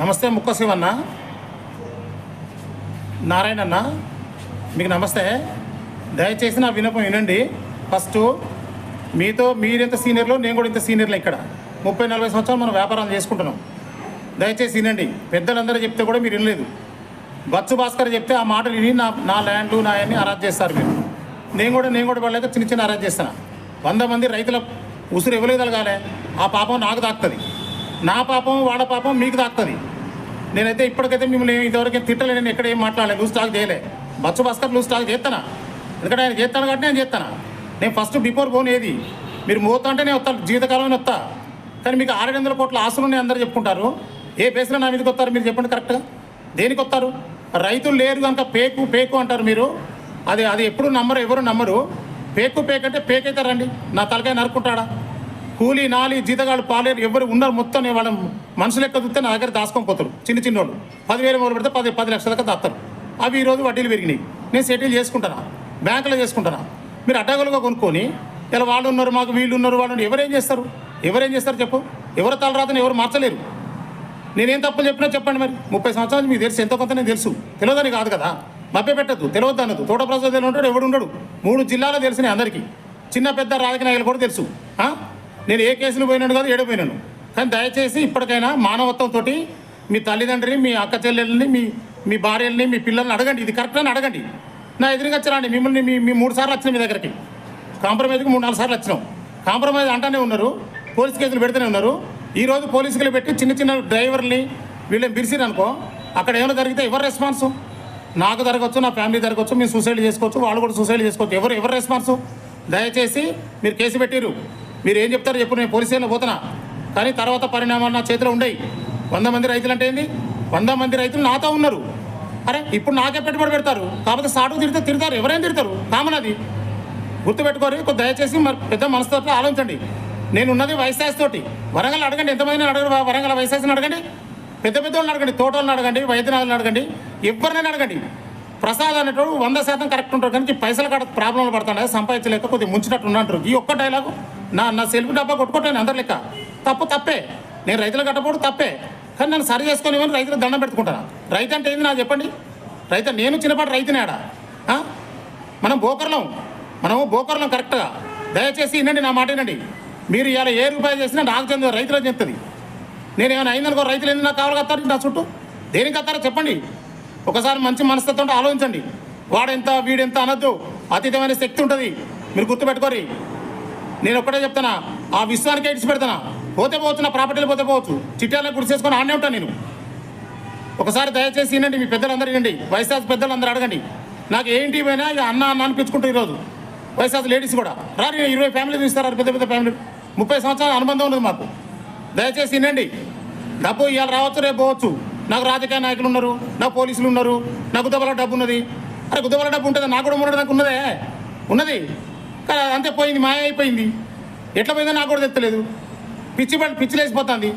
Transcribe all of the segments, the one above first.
నమస్తే ముక్క శివన్న నారాయణ అన్న. మీకు నమస్తే. దయచేసి నా వినపం వినండి. ఫస్ట్ మీతో మీరెంత సీనియర్లో నేను కూడా ఇంత సీనియర్లు ఇక్కడ. ముప్పై నలభై సంవత్సరాలు మనం వ్యాపారం చేసుకుంటున్నాం. దయచేసి వినండి. పెద్దలందరూ చెప్తే కూడా మీరు వినలేదు. బచ్చు భాస్కర్ చెప్తే ఆ మాటలు విని నా నా ల్యాండ్లు నా అన్ని అరాజ్ చేస్తారు మీరు. నేను కూడా నేను కూడా వాళ్ళకి చిన్న చిన్న అరాజ్ చేస్తాను వంద మంది రైతుల ఉసురు ఇవ్వలేదలగాలే. ఆ పాపం నాకు తాకుతుంది. నా పాపం వాళ్ళ పాపం మీకు దాక్తుంది. నేనైతే ఇప్పటికైతే మిమ్మల్ని ఇంతవరకు తిట్టలే నేను ఎక్కడ ఏం మాట్లాడలేదు లూజ్ టాక్ చేయలే. బచ్చు భాస్కర్ లూజ్ టాక్ చేస్తానా ఎందుకంటే ఆయన చేస్తాను కాబట్టి నేను చేస్తానా నేను ఫస్ట్ బిఫోర్ పోన్ ఏది? మీరు మోతా అంటే నేను వస్తాను జీవితకాలం వస్తా కానీ మీకు ఆరు వందల కోట్ల ఆశలు ఉన్నాయి అందరూ చెప్పుకుంటారు. ఏ బేస్లో నా మీదకి వస్తారు మీరు చెప్పండి కరెక్ట్గా. దేనికి వస్తారు? రైతులు లేరు కనుక పేకు పేకు అంటారు మీరు. అది అది ఎప్పుడు నమ్మరు ఎవరు నమ్మరు. పేకు పేకు అంటే పేక్ అవుతారండి నా తలకాయ నరుకుంటాడా కూలీ నాలి జీతగాళ్ళు పాలేరు ఎవరు ఉన్నారు మొత్తం నేను వాళ్ళ మనుషులు లెక్క చూస్తే నా దగ్గర దాచుకొని పోతారు. చిన్న చిన్నోళ్ళు. పదివేలు మొదలు పెడితే పది పది లక్షల దాకా దాస్తారు. అవి ఈరోజు వడ్డీలు పెరిగినాయి. నేను సెటిల్ చేసుకుంటానా? బ్యాంకులో చేసుకుంటానా? మీరు అడ్డగలుగా కొనుక్కొని ఇలా వాళ్ళు ఉన్నారు మాకు వీళ్ళు ఉన్నారు వాళ్ళు ఎవరేం చేస్తారు? ఎవరేం చేస్తారు చెప్పు? ఎవరు తలరాతని ఎవరు మార్చలేరు. నేనేం తప్పులు చెప్పినా చెప్పండి మరి. ముప్పై సంవత్సరాలు మీకు తెలుసు ఎంతో కొంత నేను తెలుసు. తెలియదని కాదు కదా. మభ్య పెట్టద్దు తెలియద్దు అన్నది. తోట ప్రసాద్ ఉంటాడు ఎవడు ఉండడు మూడు జిల్లాలో తెలిసినాయి అందరికీ. చిన్న పెద్ద రాజకీయ నాయకులు కూడా తెలుసు. నేను ఏ కేసులు పోయినాను కాదు ఏడపోయినాను కానీ దయచేసి ఇప్పటికైనా మానవత్వంతో మీ తల్లిదండ్రిని మీ అక్క చెల్లెల్ని మీ మీ భార్యల్ని మీ పిల్లల్ని అడగండి. ఇది కరెక్ట్ అని అడగండి. నా ఎదురుగా వచ్చారండి మిమ్మల్ని మీ మీ మూడు సార్లు వచ్చిన మీ దగ్గరికి. కాంప్రమైజ్కి మూడు నాలుగు సార్లు వచ్చినాం. కాంప్రమైజ్ అంటానే ఉన్నారు. పోలీస్ కేసులు పెడుతూనే ఉన్నారు. ఈరోజు పోలీసులు పెట్టి చిన్న చిన్న డ్రైవర్ని వీళ్ళని పిలిచిరు అనుకో అక్కడ ఏమైనా జరిగితే ఎవరు రెస్పాన్స్? నాకు జరగవచ్చు నా ఫ్యామిలీ జరగవచ్చు మేము సూసైడ్ చేసుకోవచ్చు వాళ్ళు కూడా సూసైడ్ చేసుకోవచ్చు. ఎవరు ఎవరు రెస్పాన్స్? దయచేసి మీరు కేసు పెట్టిరు మీరు ఏం చెప్తారో? చెప్పు నేను పోలీస్ పోతున్నా. కానీ తర్వాత పరిణామాలు నా చేతిలో ఉండయి. వంద మంది రైతులు అంటే ఏంది? వంద మంది రైతులు నాతో ఉన్నారు. అరే ఇప్పుడు నాకే పెట్టుబడి పెడతారు. కాకపోతే సాటుకు తిడితే తిడతారు. ఎవరైనా తిడతారు? కామన్ అది. గుర్తుపెట్టుకోరు. కొద్ది దయచేసి మరి పెద్ద మనసుతో ఆలోచించండి. నేను ఉన్నది వైశాస్ తోటి. వరంగల్ అడగండి. ఎంతమందిని అడగండి వరంగల్ వైశాస్ని అడగండి. పెద్ద పెద్ద వాళ్ళని అడగండి. తోటలను అడగండి. వైద్యనాథులను అడగండి. ఎవరినైనా అడగండి. ప్రసాద్ అనేటోడు వంద శాతం కరెక్ట్ ఉంటారు కానీ పైసలు కాడ ప్రాబ్లంలు పడుతున్నాయి సంపాదించలేక కొద్దిగా ముంచినట్టు ఉన్నట్టు ఈ ఒక్క డైలాగు నా నా సెల్ఫ్ డబ్బా కొట్టుకుంటాను అందరి లెక్క. తప్పు తప్పే. నేను రైతులు కట్టబోడు తప్పే. కానీ నన్ను సరి చేసుకొని ఇవ్వని రైతులు దండం పెట్టుకుంటాను. రైతు అంటే ఏంది నాకు చెప్పండి? రైతు నేను చిన్నపాటి రైతునే ఆడ. మనం బోకర్లం. మనము బోకర్లం కరెక్ట్గా దయచేసి వినండి నా మాట వినండి. మీరు ఇలా ఏ రూపాయి చేసినా నాకు చెంది రైతులకు చెప్తుంది. నేను ఏమైనా అయిందనుకో రైతులు ఎందుకు నాకు కావాలి నా చుట్టూ? దేనికి కత్తారో చెప్పండి. ఒకసారి మంచి మనస్తత్వంతో ఆలోచించండి. వాడెంత వీడెంత అనొద్దు. అతీతమైన శక్తి ఉంటుంది. మీరు గుర్తుపెట్టుకోరు. నేను ఒక్కటే చెప్తానా ఆ విశ్వానికి ఇడిచి పెడతానా? పోతే పోవచ్చు నా ప్రాపర్టీలు పోతే పోవచ్చు. చిట్టాలను గుర్తు చేసుకొని ఆడనే ఉంటాను నేను. ఒకసారి దయచేసి వినండి మీ పెద్దలందరూ వినండి. వైశాఖ పెద్దలందరూ అడగండి. నాకు ఏంటి పోయినా ఇక అన్న అన్న అనిపించుకుంటూ ఈరోజు. వైశాఖ లేడీస్ కూడా. రారు ఇరవై ఫ్యామిలీ చూస్తారు పెద్ద పెద్ద ఫ్యామిలీ. ముప్పై సంవత్సరాల అనుబంధం ఉన్నది మాకు. దయచేసి వినండి. డబ్బు ఇవాళ రావచ్చు రేపు పోవచ్చు. నాకు రాజకీయ నాయకులు ఉన్నారు నాకు పోలీసులు ఉన్నారు నాకు గుద్దబల డబ్బు ఉన్నది. అరే గుద్దబల డబ్బు ఉంటుంది? నాకు కూడా ఉండడానికి నాకు ఉన్నదే. ఉన్నది. కానీ అంతే పోయింది మాయ అయిపోయింది. ఎట్లా పోయిందో నాకు కూడా తెత్తలేదు. పిచ్చి పడి పిచ్చిలేసిపోతుంది.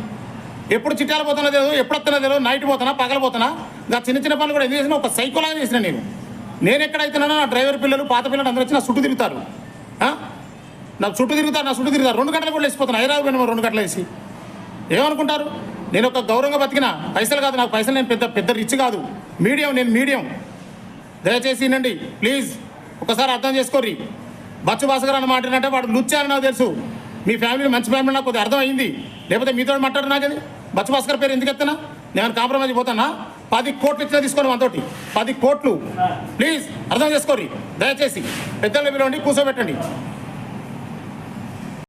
ఎప్పుడు చిట్టాలు పోతున్నా తెలియదు ఎప్పుడు వస్తున్నా తెలియదు నైట్ పోతున్నా పగల పోతున్నా ఇంకా చిన్న చిన్న పనులు కూడా ఎందుకు చేసినా ఒక సైకోలాగా చేసిన నేను. నేను ఎక్కడైతున్నానో నా డ్రైవర్ పిల్లలు పాత పిల్లలు అందరూ వచ్చి నా చుట్టూ తిరుగుతారు. నా చుట్టూ తిరుగుతారు నా చుట్టూ తిరుగుతారు. రెండు గంటలు కూడా వేసిపోతున్నా హైదరాబాద్ పోయినా రెండు గంటలు వేసి ఏమనుకుంటారు? నేను ఒక గౌరవంగా బతికిన పైసలు కాదు నాకు పైసలు నేను పెద్ద పెద్ద రిచ్ కాదు. మీడియం నేను మీడియం. దయచేసి వినండి ప్లీజ్ ఒకసారి అర్థం చేసుకోర్రీ. బచ్చు భాస్కర్ అన్న మాట అంటే వాడు లుచ్చారని నాకు తెలుసు. మీ ఫ్యామిలీ మంచి ఫ్యామిలీ నాకు కొద్దిగా అర్థం అయింది లేకపోతే మీతో మాట్లాడు నాకు అది. బచ్చు భాస్కర్ పేరు ఎందుకు ఎత్తున్నా నేను కాంప్రమైజ్ పోతానా? పది కోట్లు ఇచ్చిన తీసుకోండి మనతోటి పది కోట్లు. ప్లీజ్ అర్థం చేసుకోర్రి దయచేసి పెద్దలు పిలవండి కూర్చోబెట్టండి.